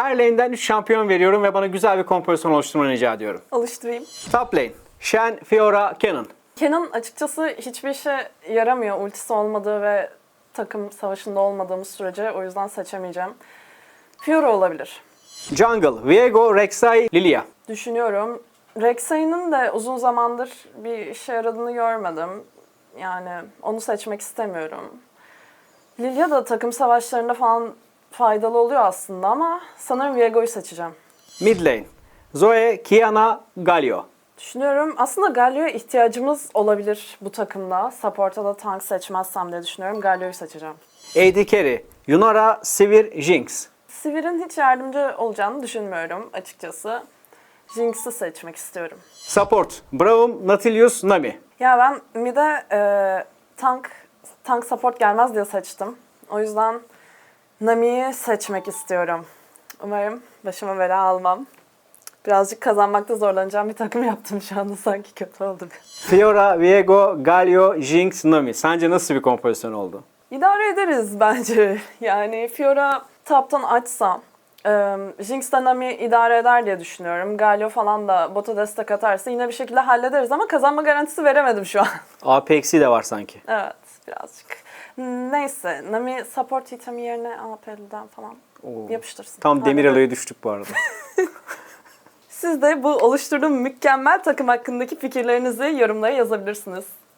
Her lane'den 3 şampiyon veriyorum ve bana güzel bir kompozisyon oluşturmanı rica ediyorum. Oluşturayım. Top lane. Shen, Fiora, Canon. Kenan açıkçası hiçbir işe yaramıyor ultisi olmadığı ve takım savaşında olmadığımız sürece o yüzden seçemeyeceğim. Fiora olabilir. Jungle, Viego, Rek'Sai, Lilia. Düşünüyorum. Rek'Sai'nin de uzun zamandır bir işe yaradığını görmedim. Yani onu seçmek istemiyorum. Lilia da takım savaşlarında falan faydalı oluyor aslında ama sanırım Viego'yu seçeceğim. Mid lane. Zoe, Kiana, Galio. Düşünüyorum. Aslında Galio'ya ihtiyacımız olabilir bu takımda. Support'a da tank seçmezsem diye düşünüyorum. Galio'yu seçeceğim. AD Carry, Yunara, Sivir, Jinx. Sivir'in hiç yardımcı olacağını düşünmüyorum açıkçası. Jinx'i seçmek istiyorum. Support, Braum, Nautilus, Nami. Ya ben mid'e e, tank tank support gelmez diye seçtim. O yüzden Nami'yi seçmek istiyorum. Umarım başıma bela almam. Birazcık kazanmakta zorlanacağım bir takım yaptım şu anda sanki kötü oldu. Fiora, Viego, Galio, Jinx, Nami. Sence nasıl bir kompozisyon oldu? İdare ederiz bence. Yani Fiora taptan açsa, e, Jinx Nami idare eder diye düşünüyorum. Galio falan da bota destek atarsa yine bir şekilde hallederiz ama kazanma garantisi veremedim şu an. APX'i de var sanki. Evet birazcık. Neyse Nami support itemi yerine AP'den falan Oo. yapıştırsın. Tam demir alaya düştük bu arada. Siz de bu oluşturduğum mükemmel takım hakkındaki fikirlerinizi yorumlara yazabilirsiniz.